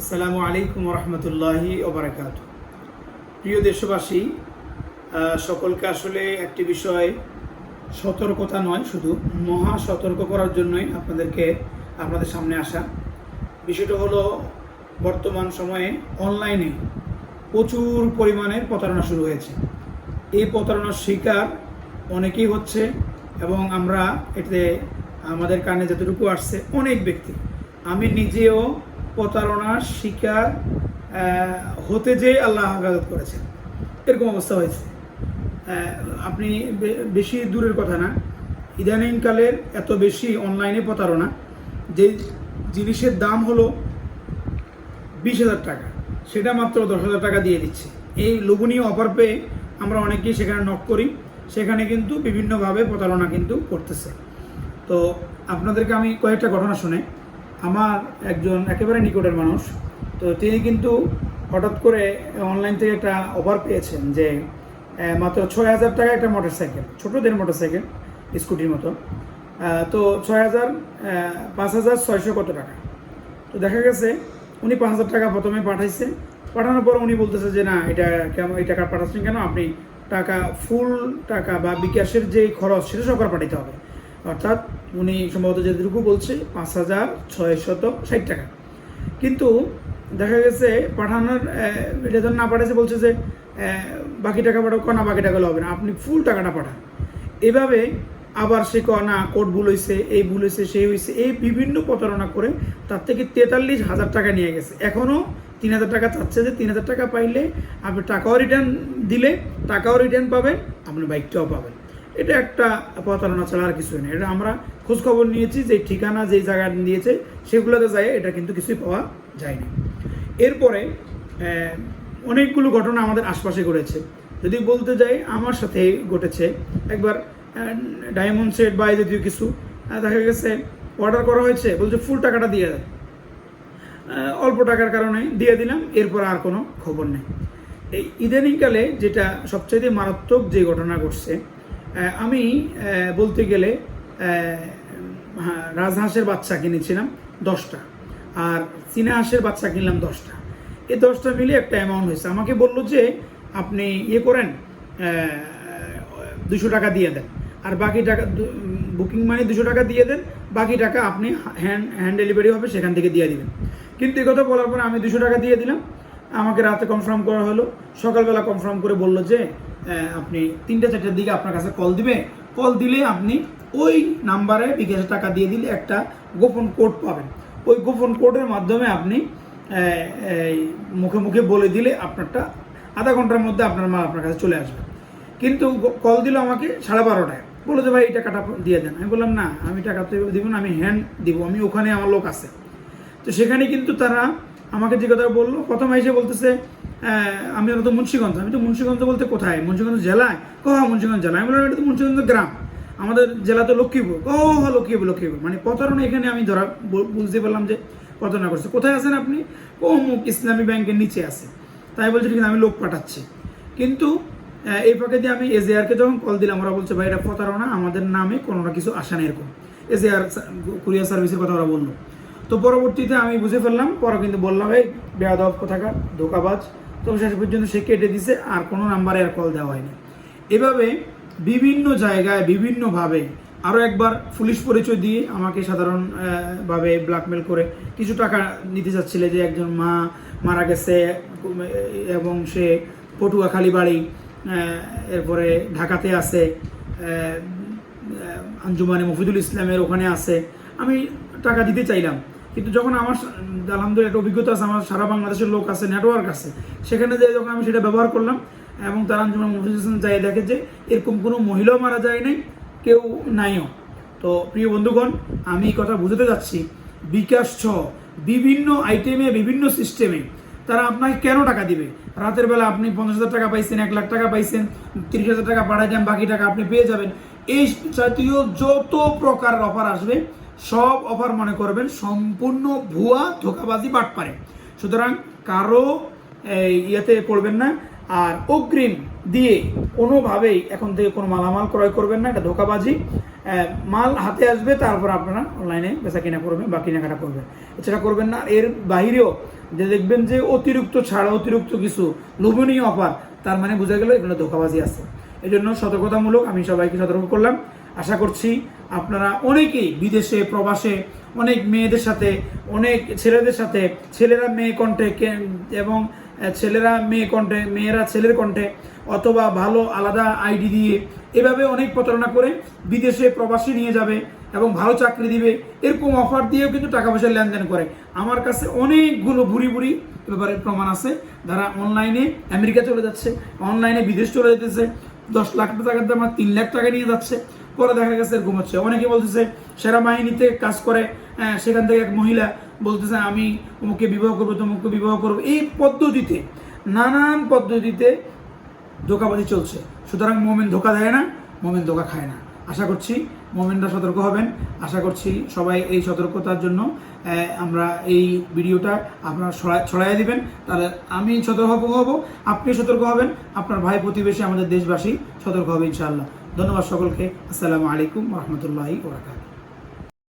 আসসালামু আলাইকুম রহমতুল্লাহি ওবরাকাত। প্রিয় দেশবাসী সকলকে আসলে একটি বিষয় সতর্কতা নয়, শুধু মহা সতর্ক করার জন্যই আপনাদেরকে আপনাদের সামনে আসা। বিষয়টা হলো, বর্তমান সময়ে অনলাইনে প্রচুর পরিমাণে প্রতারণা শুরু হয়েছে। এই প্রতারণার শিকার অনেকেই হচ্ছে এবং আমরা এতে আমাদের কানে যতটুকু আসছে অনেক ব্যক্তি। আমি নিজেও প্রতারণার শিকার হতে যেয়ে আল্লাহ হেফাজত করেছেন এরকম অবস্থা হয়েছে। আপনি বেশি দূরের কথা না। ইদানিংকালের এত বেশি অনলাইনে প্রতারণা যে জিনিসের দাম হলো বিশ হাজার টাকা। সেটা মাত্র দশ হাজার টাকা দিয়ে দিচ্ছে। এই লোভনীয় অফার পেয়ে আমরা অনেকেই সেখানে নক করি। সেখানে কিন্তু বিভিন্নভাবে প্রতারণা কিন্তু করতেছে। তো আপনাদেরকে আমি কয়েকটা ঘটনা শুনে আমার একজন একেবারে নিকটের মানুষ, তো তিনি কিন্তু হঠাৎ করে অনলাইন থেকে একটা অফার পেয়েছেন যে মাত্র ছয় হাজার টাকা একটা মোটর সাইকেল ছোটোদের মোটর সাইকেল স্কুটির মতো তো ছয় হাজার পাঁচ হাজার ছয়শো কত টাকা? তো দেখা গেছে উনি পাঁচ হাজার টাকা প্রথমে পাঠাইছে। পাঠানোর পর উনি বলতেছে যে, না, এটা কেমন এই টাকা পাঠাচ্ছেন কেন? আপনি টাকা ফুল টাকা বা বিকাশের যে খরচ, সেটা সরকার পাঠাতে হবে। অর্থাৎ উনি সম্ভবত যেটুকু বলছে, পাঁচ হাজার ছয়শত ষাট টাকা। কিন্তু দেখা গেছে পাঠানোর এটা যখন না পাঠাইছে, বলছে যে বাকি টাকা পাঠাও না বাকি টাকা হবে না, আপনি ফুল টাকাটা পাঠান। এভাবে আবার সে ক না কোড ভুল হয়েছে এই ভুল হয়েছে সেই হয়েছে এই বিভিন্ন প্রতারণা করে তার থেকে তেতাল্লিশ হাজার টাকা নিয়ে গেছে। এখনও তিন হাজার টাকা চাচ্ছে যে, তিন হাজার টাকা পাইলে আপনি টাকাও রিটার্ন দিলে, টাকাও রিটার্ন পাবেন, আপনি বাইকটাও পাবেন। এটা একটা প্রতারণা ছাড়া আর কিছুই নেই। এটা আমরা খোঁজখবর নিয়েছি যে ঠিকানা যে জায়গা দিয়েছে, সেগুলোতে যায় এটা কিন্তু কিছুই পাওয়া যায়নি। এরপরে অনেকগুলো ঘটনা আমাদের আশপাশে ঘটেছে। যদি বলতে যাই, আমার সাথে ঘটেছে। একবার ডায়মন্ড সেট বা জাতীয় কিছু দেখা গেছে অর্ডার করা হয়েছে, বলছে ফুল টাকাটা দিয়ে দেয় অল্প টাকার কারণে দিয়ে দিলাম, এরপর আর কোনো খবর নেই। এই ইদানিংকালে যেটা সবচেয়ে মারাত্মক যে ঘটনা ঘটছে আমি বলতে গেলে হ্যাঁ, রাজহাঁসের বাচ্চা কিনেছিলাম দশটা। আর চীনা হাঁসের বাচ্চা কিনলাম দশটা। এই দশটা মিলে একটা অ্যামাউন্ট হয়েছে। আমাকে বলল যে আপনি ইয়ে করেন দুশো টাকা দিয়ে দেন। আর বাকি টাকা বুকিং মানি দুশো টাকা দিয়ে দেন। বাকি টাকা আপনি হ্যান্ড হ্যান্ড ডেলিভারি হবে সেখান থেকে দিয়ে দিবেন। কিন্তু এই কথা বলার পরে আমি দুশো টাকা দিয়ে দিলাম। আমাকে রাতে কনফার্ম করা হলো। সকালবেলা কনফার্ম করে বলল যে আপনি তিনটে চারটের দিকে আপনার কাছে কল দিবে। কল দিলে আপনি ওই নাম্বারে বিকাশে টাকা দিয়ে দিলে একটা গোপন কোড পাবেন। ওই গোপন কোডের মাধ্যমে আপনি মুখে মুখে বলে দিলে আপনারটা আধা ঘণ্টার মধ্যে আপনার মাল আপনার কাছে চলে আসবে। কিন্তু কল দিল আমাকে সাড়ে বারোটায়। বলে যে, ভাই, এই টাকাটা দিয়ে দেন। আমি বললাম, না, আমি টাকা তো দিব না, আমি হ্যান্ড দিব, আমি ওখানে আমার লোক আছে। তো সেখানে কিন্তু তারা আমাকে যে কথা বলল, প্রথম এসে বলতেছে আমি তো মুন্সিগঞ্জ আমি তো মুন্সিগঞ্জ বলতে কোথায়? মুন্সিগঞ্জ জেলায়? ক হ্যাঁ, মুন্সিগঞ্জ জেলায়? আমি বললাম এটা তো মুন্সিগঞ্জ গ্রাম। আমাদের জেলা তো লক্ষ্মীপুর। হ্যাঁ লক্ষ্মীপুর লক্ষ্মীপুর। মানে প্রতারণা এখানে আমি ধরা বুঝতে পারলাম যে প্রতারণা করছে। কোথায় আছেন আপনি? ও মুখ ইসলামী ব্যাংকের নিচে আছে। তাই বলছে কিন্তু আমি লোক পাঠাচ্ছি। কিন্তু এই ফাঁকে দিয়ে আমি এজেআরকে যখন কল দিলাম ওরা বলছে ভাই এটা প্রতারণা। আমাদের নামে কোনো না কিছু আসা নেই এরকম। এজেআর কুরিয়ার সার্ভিসের কথা ওরা বলল। তো পরবর্তীতে আমি বুঝে ফেললাম। পরে কিন্তু বললাম এই বেয়াদব কোথাকার? ধোকাবাজ। তো শেষ পর্যন্ত সে কেটে দিছে, আর কোনো নাম্বারে আর কল দেওয়া হয়নি। এভাবে বিভিন্ন জায়গায়, বিভিন্নভাবে আরও একবার পুলিশ পরিচয় দিয়ে আমাকে সাধারণভাবে ব্ল্যাকমেল করে কিছু টাকা নিতে চাচ্ছিলে যে একজন মা মারা গেছে, এবং সে পটুয়াখালী বাড়ি এরপরে ঢাকাতে আছে আঞ্জুমানে মফিদুল ইসলামের ওখানে আছে। আমি টাকা দিতে চাইলাম। কিন্তু যখন আমার আলহামদুলিল্লাহ একটা অভিজ্ঞতা আছে, আমার সারা বাংলাদেশের লোক আছে নেটওয়ার্ক আছে, সেখানে যে যখন আমি সেটা ব্যবহার করলাম এবং তারা আঞ্জুমান ইসলাম যাই দেখে যে এরকম কোনো মহিলাও মারা যায় নাই, কেউ নাইও। তো প্রিয় বন্ধুগণ, আমি এই কথা বুঝতে যাচ্ছি, বিকাশ ছ, বিভিন্ন আইটেমে বিভিন্ন সিস্টেমে তারা আপনাকে কেন টাকা দিবে? রাতের বেলা আপনি পঞ্চাশ হাজার টাকা পাইছেন, এক লাখ টাকা পাইছেন, তিরিশ হাজার টাকা পাঠাই দেন বাকি টাকা আপনি পেয়ে যাবেন। এই জাতীয় যত প্রকার অফার আসবে সব অফার মনে করবেন, সম্পূর্ণ ভুয়া ধোকাবাজি বাটপারে। সুতরাং কারও ইয়েতে পড়বেন না, আর অগ্রিম দিয়ে কোনোভাবেই এখন থেকে কোনো মালামাল ক্রয় করবেন না, এটা ধোকাবাজি। মাল হাতে আসবে, তারপর আপনারা অনলাইনে বেচা কিনা করবেন বা কেনাকাটা করবেন। এছাড়া করবেন না, এর বাইরেও যে দেখবেন যে অতিরিক্ত ছাড়, অতিরিক্ত কিছু লোভনীয় অফার, তার মানে বোঝা গেল এগুলো ধোকাবাজি আছে। এই জন্য সতর্কতামূলক আমি সবাইকে সতর্ক করলাম। আশা করছি আপনারা অনেকেই বিদেশে, প্রবাসে অনেক মেয়েদের সাথে, অনেক ছেলেদের সাথে, ছেলেরা মেয়ে কণ্ঠে এবং ছেলেরা মেয়ে কণ্ঠে, মেয়েরা ছেলের কণ্ঠে অথবা ভালো আলাদা আইডি দিয়ে এভাবে অনেক প্রতারণা করে বিদেশে প্রবাসী নিয়ে যাবে এবং ভালো চাকরি দিবে, এরকম অফার দিয়েও কিন্তু টাকা পয়সা লেনদেন করে। আমার কাছে অনেকগুলো ভুরি ভুরি ব্যাপারে প্রমাণ আছে। যারা অনলাইনে আমেরিকা চলে যাচ্ছে, অনলাইনে বিদেশ চলে যেতেছে, দশ লাখ টাকার দাম তিন লাখ টাকা নিয়ে যাচ্ছে পরে দেখা গেছে এরকম হচ্ছে অনেকে বলতেছে সেরা বাহিনীতে কাজ করে হ্যাঁ, সেখান থেকে এক মহিলা বলতেছে আমি অমুকে বিবাহ করব তমুককে বিবাহ করব। এই পদ্ধতিতে নানান পদ্ধতিতে ধোকাবাজি চলছে। সুতরাং মোমেন ধোকা দেয় না মোমেন ধোকা খায় না। আশা করছি মোমেনরা সতর্ক হবেন। আশা করছি সবাই এই সতর্কতার জন্য আমরা এই ভিডিওটা আপনারা ছড়া- ছড়াইয়া দিবেন। তাহলে আমি সতর্ক হব আপনি সতর্ক হবেন। আপনার ভাই প্রতিবেশী আমাদের দেশবাসী সতর্ক হবে ইনশাআল্লাহ। ধন্যবাদ সকলকে। আসসালামু আলাইকুম রহমতুল্লাহি ওবরাকাতুহু